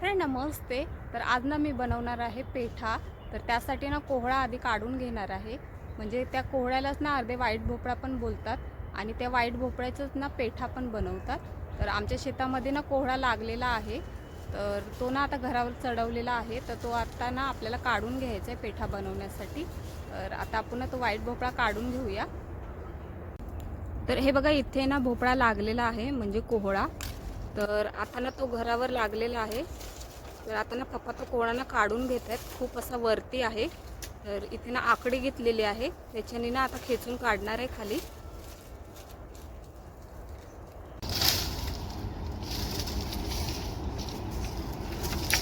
Friend नमस्ते तर आज ना मी बनवणार आहे पेठा. तर त्यासाठी ना कोहळा आधी काढून घेणार आहे. म्हणजे त्या कोहळ्यालाच ना अर्धे वाईट भोपळा पण बोलतात आणि त्या वाईट भोपळ्याचंच ना पेठा पण बनवतात. तर आमच्या शेतामध्ये ना कोहळा लागलेला आहे. तर तो ना आता घरावर चढवलेला आहे. तर तो आता ना आपल्याला काढून घ्यायचा आहे पेठा बनवण्यासाठी. तर आता आपण ना तो वाईट भोपळा काढून घेऊया. तर हे बघा इथे ना भोपळा लागलेला आहे म्हणजे कोहळा. तर आता ना तो घरावर लागलेला आहे. तर आता ना पप्पा तो कोहळा ना काढून घेत आहेत खूप असा वरती आहे. तर इथे ना आकडी घेतलेली आहे. त्याच्याने ना आता खेचून काढणार आहे खाली.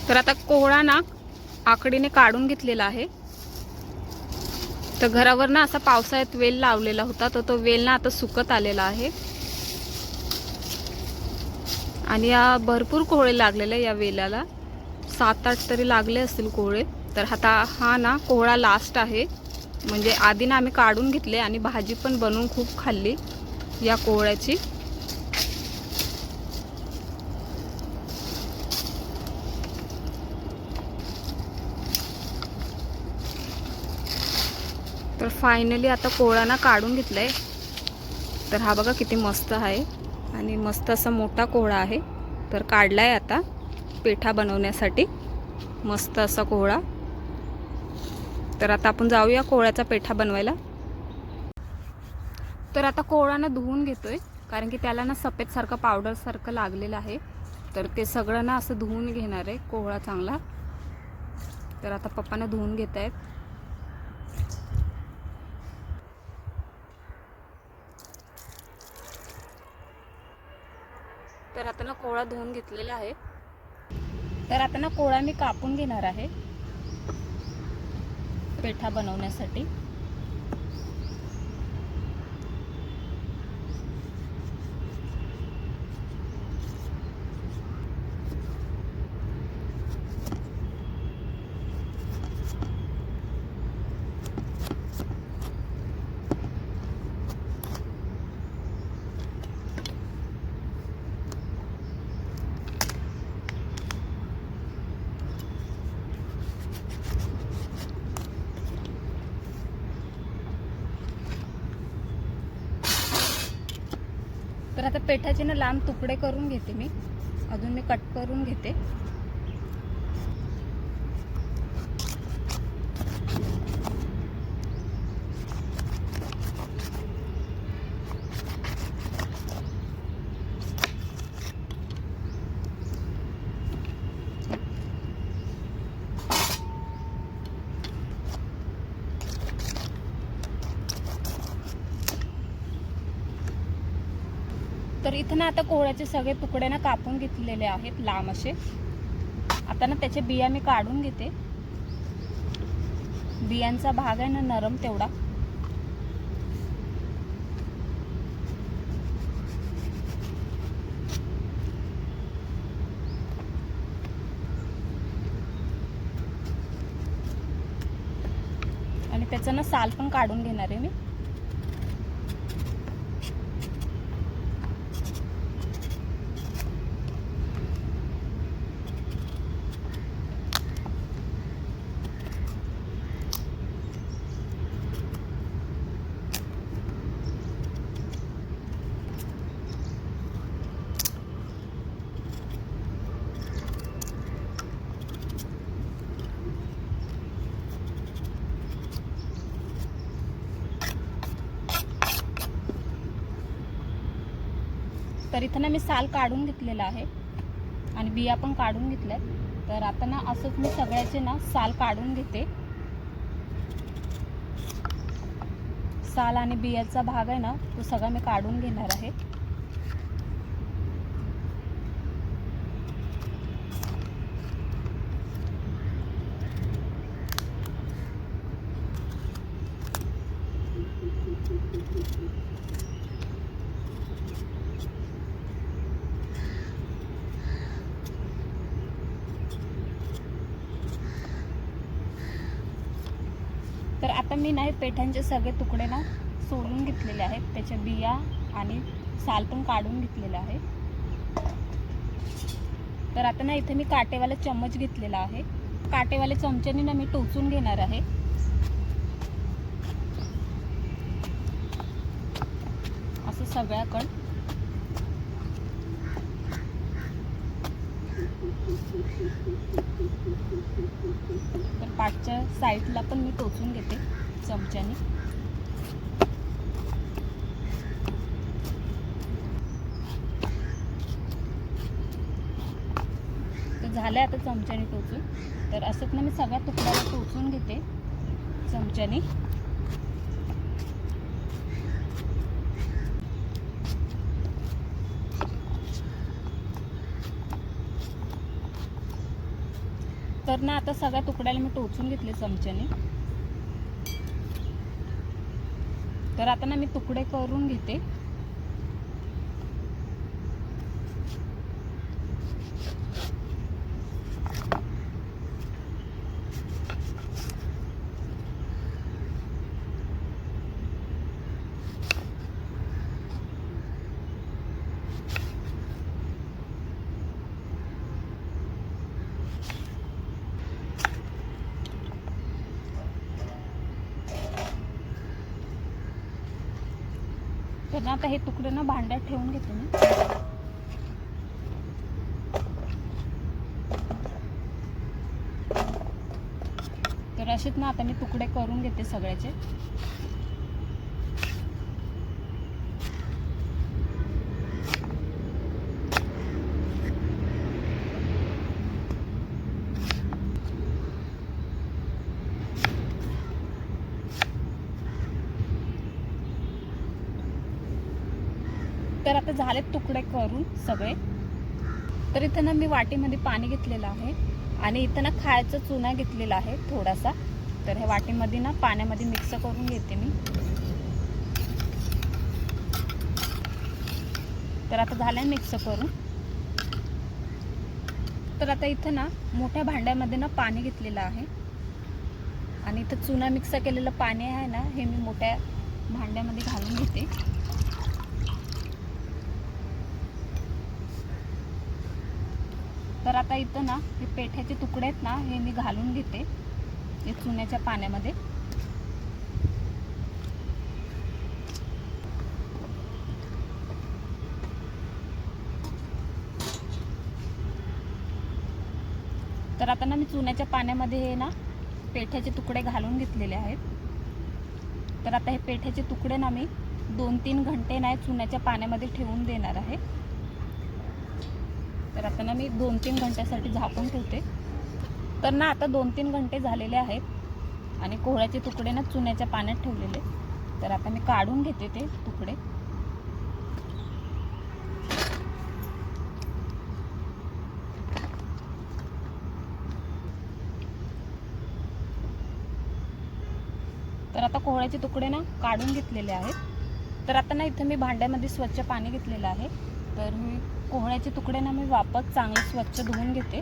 तर आता कोहळा ना आकडीने काढून घेतलेला आहे. तर घरावर ना असा पावसाळ्यात वेल लावलेला होता. तर तो वेल ना आता सुकत आलेला आहे. आणि या भरपूर कोहळे लागलेले या वेलाला सात आठ तरी लागले असतील कोहळे. तर आता हा ना कोहळा लास्ट आहे. म्हणजे आधी ना आम्ही काढून घेतले आणि भाजी पण बनवून खूप खाल्ली या कोहळ्याची. तर फायनली आता कोहळा ना काढून घेतलाय. तर हा बघा किती मस्त आहे. आणि मस्त असा मोठा कोहळा आहे. तर काढला आहे आता पेठा बनवण्यासाठी. मस्त असा कोहळा. तर आता आपण जाऊया कोहळ्याचा पेठा बनवायला. तर आता कोहळा ना धुवून घेतोय. कारण की त्याला ना सफेदसारखं पावडरसारखं लागलेलं आहे. तर ते सगळं ना असं धुवून घेणार आहे कोहळा चांगला. तर आता पप्पांना धुवून घेत आहेत तर आता ना कोळा धुवून घेतलेला आहे. तर आता ना कोळा मी कापून घेणार आहे. पेठा बनवण्यासाठी. आता पेठाचे ना लांब तुकडे करून घेते मी. अजून मी कट करून घेते. तर इथं ना आता कोहळ्याचे सगळे तुकडे ना कापून घेतलेले आहेत लांब असे. आता ना त्याचे बिया मी काढून घेते. बियांचा भाग आहे ना नरम तेवढा. आणि त्याचं ना साल पण काढून घेणार आहे मी. तर इथं ना मी साल काढून घेतलेला आहे. आणि बिया पण काढून घेतल्यात. तर आता ना असंच मी सगळ्याचे ना साल काढून घेते. साल आणि बियाचा भाग आहे ना तो सगळा मी काढून घेणार आहे. तर आता मी नाही पेठ्यांचे सगळे तुकडे ना सोलून घेतलेले आहेत. त्याच्या बिया आणि साल पण काढून घेतलेलं आहे. तर आता ना इथे मी काटेवाला चम्मच घेतलेला आहे. काटेवाल्या चमच्याने ना मी टोचून घेणार आहे. असं सगळ्याकड. मागच्या साईडला पण मी टोचून घेते चमच्याने. तर झालं आता चमच्याने टोचून. तर असंच ना मी सगळ्या तुकड्याला टोचून घेते चमच्याने. तर ना आता सगळ्या तुकड्याला मी टोचून घेतले चमच्याने. तर आता ना मी तुकडे करून घेते. तर ना आता हे तुकडे ना भांड्यात ठेवून घेते मी. तर असेच ना आता मी तुकडे करून घेते सगळ्याचे. तर आता झालेत तुकडे करून सगळे. तर इथं ना मी वाटीमध्ये पाणी घेतलेलं आहे आणि इथं ना खायचा चुना घेतलेला आहे थोडासा. तर ह्या वाटीमध्ये ना पाण्यामध्ये मिक्स करून घेते मी. तर आता झालंय मिक्स करून. तर आता इथं ना मोठ्या भांड्यामध्ये ना पाणी घेतलेलं आहे. आणि इथं चुना मिक्स केलेलं पाणी आहे ना हे मी मोठ्या भांड्यामध्ये घालून घेते. तर आता इथं ना हे पेठ्याचे तुकडे आहेत ना हे मी घालून घेते. हे चुन्याच्या पाण्यामध्ये. तर आता ना मी चुन्याच्या पाण्यामध्ये हे ना पेठ्याचे तुकडे घालून घेतलेले आहेत. तर आता हे पेठ्याचे तुकडे ना मी दोन तीन घंटे नाही चुन्याच्या पाण्यामध्ये ठेवून देणार आहे. तर आता ना मी दोन तीन घंट्यासाठी झाकून ठेवते. तर ना आता दोन तीन घंटे झालेले आहेत आणि कोहळ्याचे तुकडे ना चुन्याच्या पाण्यात ठेवलेले. तर आता मी काढून घेते ते तुकडे. तर आता कोहळ्याचे तुकडे ना काढून घेतलेले आहेत. तर आता ना इथं मी भांड्यामध्ये स्वच्छ पाणी घेतलेलं आहे. तर मी कोहळ्याचे तुकडे ना मी वापस चांगले स्वच्छ धुवून घेते.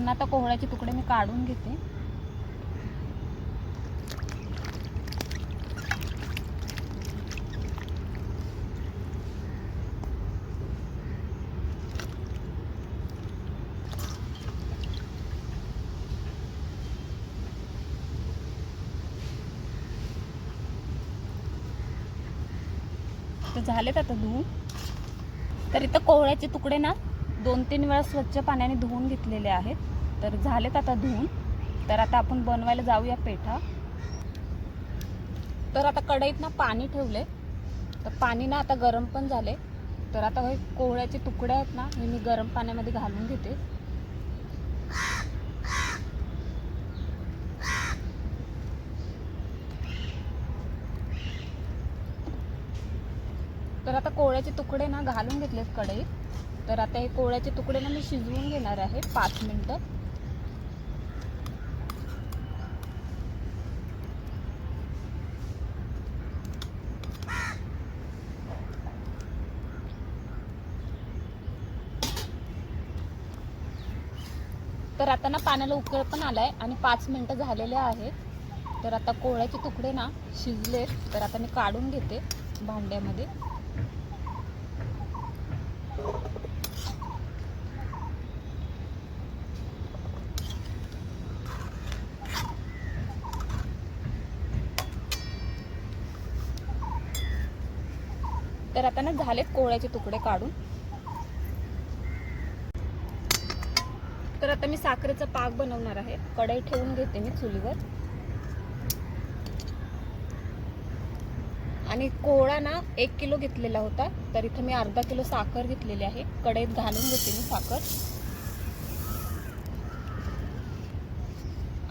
तर आता कोहळ्याचे तुकडे मी काढून घेते. तर झालेत आता धुवून. तर इथं कोहळ्याचे तुकडे ना दोन तीन वेळा स्वच्छ पाण्याने धुवून घेतलेले आहेत. तर झालेत आता धुवून. तर आता आपण बनवायला जाऊया पेठा. तर आता कढईत ना पाणी ठेवले तर पाणी ना आता गरम पण झाले तर आता हे कोहळ्याचे तुकडे आहेत ना हे मी गरम पाण्यामध्ये घालून घेते. तर आता कोहळ्याचे तुकडे ना घालून घेतलेत कढईत. तर आता हे कोहळ्याचे तुकडे ना मी शिजवून घेणार आहे पाच मिनटं. तर आता ना पाण्याला उकळ पण आलाय आणि पाच मिनटं झालेले आहेत. तर आता कोळ्याचे तुकडे ना शिजले तर आता मी काढून घेते भांड्यामध्ये. तर आता ना झालेत कोळ्याचे तुकडे काढून. तर आता मी साखरेचा पाक बनवणार आहे. कढई ठेवून घेते मी चुलीवर. आणि कोहळा ना एक किलो घेतलेला होता तर इथं मी अर्धा किलो साखर घेतलेली आहे. कढईत घालून घेते मी साखर.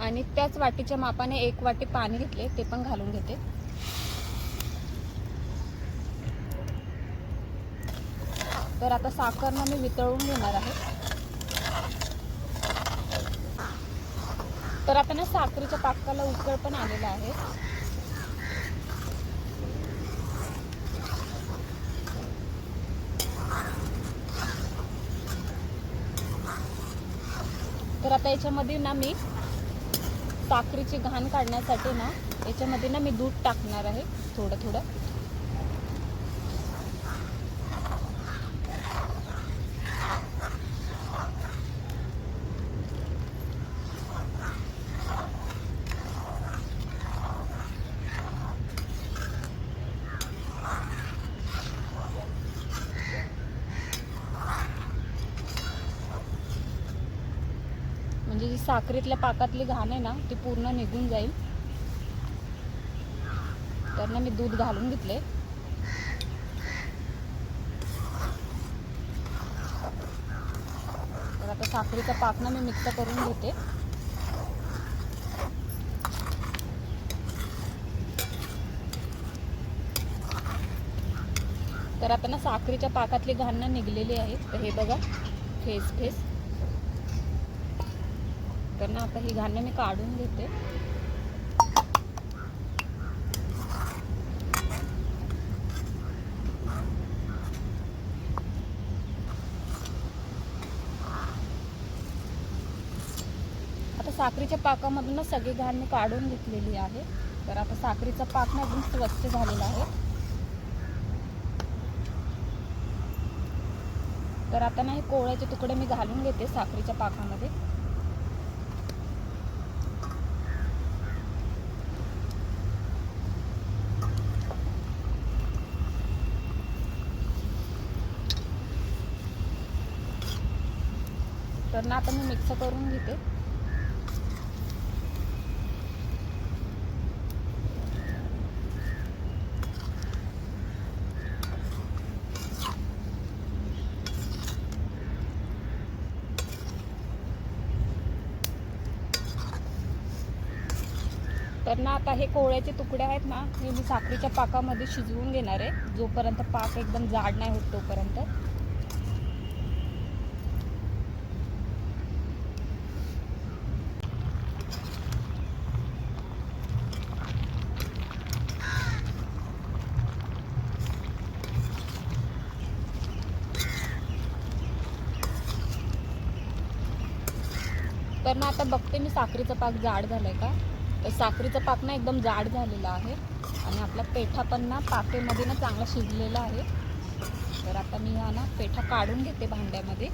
आणि त्याच वाटीच्या मापाने एक वाटी पाणी घेतले ते पण घालून घेते. तर आता साखर ना मी वितळून घेणार आहे. तर आता ना साखरेच्या पाकाला उकळ पण आलेला आहे. तर आता याच्यामध्ये ना मी साखरेची घाण काढण्यासाठी ना याच्यामध्ये ना मी दूध टाकणार आहे थोडं थोडं. भाकरीतल्या पाकातली घाण आहे ना ती पूर्ण निघून जाईल. तर ना मी दूध घालून घेतले तर आता साखरीचा पाक ना मी मिक्स करून घेते. तर आता ना साखरेच्या पाकातली घाण ना निघलेली आहे तर हे बघा फेस फेस. तर ना आता ही घाणं मी काढून घेते. आता साखरेच्या पाकामधून ना सगळी घाण मी काढून घेतलेली आहे. तर आता साखरेचा पाक ना अजून स्वच्छ झालेला आहे. तर आता ना हे कोळ्याचे तुकडे मी घालून घेते साखरेच्या पाकामध्ये. तर ना आता मी मिक्स करून घेते. तर ना आता हे कोवळ्याचे तुकडे आहेत ना हे मी साखरेच्या पाकामध्ये शिजवून घेणार आहे. जोपर्यंत पाक एकदम जाड नाही होत तोपर्यंत. तर ना आता बघते मी साखरेचा पाक जाड झालाय का? तर साखरेचा पाक ना एकदम जाड झालेला आहे. आणि आपला पेठा पण ना पाकेमध्ये ना चांगला शिजलेला आहे. तर आता मी हा ना पेठा काढून घेते भांड्यामध्ये.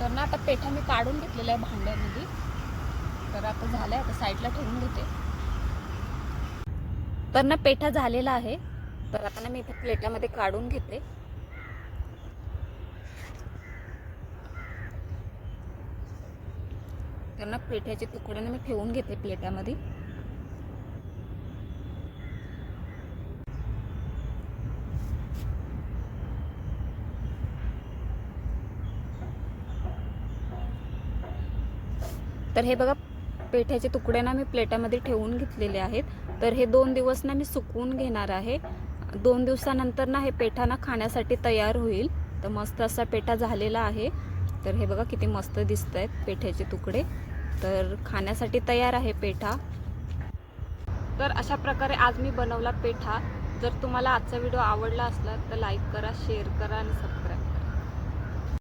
तर ना आता पेठा मी काढून घेतलेला आहे भांड्यामध्ये. तर आता झालंय आता साईडला ठेवून घेते. तर ना पेठा झालेला आहे तर आता ना मी इथे प्लेटामध्ये काढून घेते. तर ना पेठ्याचे तुकडे ना मी ठेवून घेते प्लेटामध्ये. तर हे बघा पेठ्याचे तुकडे ना मी प्लेटामध्ये ठेवून घेतलेले आहेत. तर हे दोन दिवस ना मी सुकवून घेणार आहे. दोन दिवसानंतर ना हे पेठा ना खाण्यासाठी तयार होईल. तर मस्त असा पेठा झालेला आहे. तर हे बघा किती मस्त दिसत आहेत पेठ्याचे तुकडे. तर खाण्यासाठी तयार आहे पेठा. तर अशा प्रकारे आज मी बनवला पेठा. जर तुम्हाला आजचा व्हिडिओ आवडला असला तर लाईक करा शेअर करा आणि सबस्क्राईब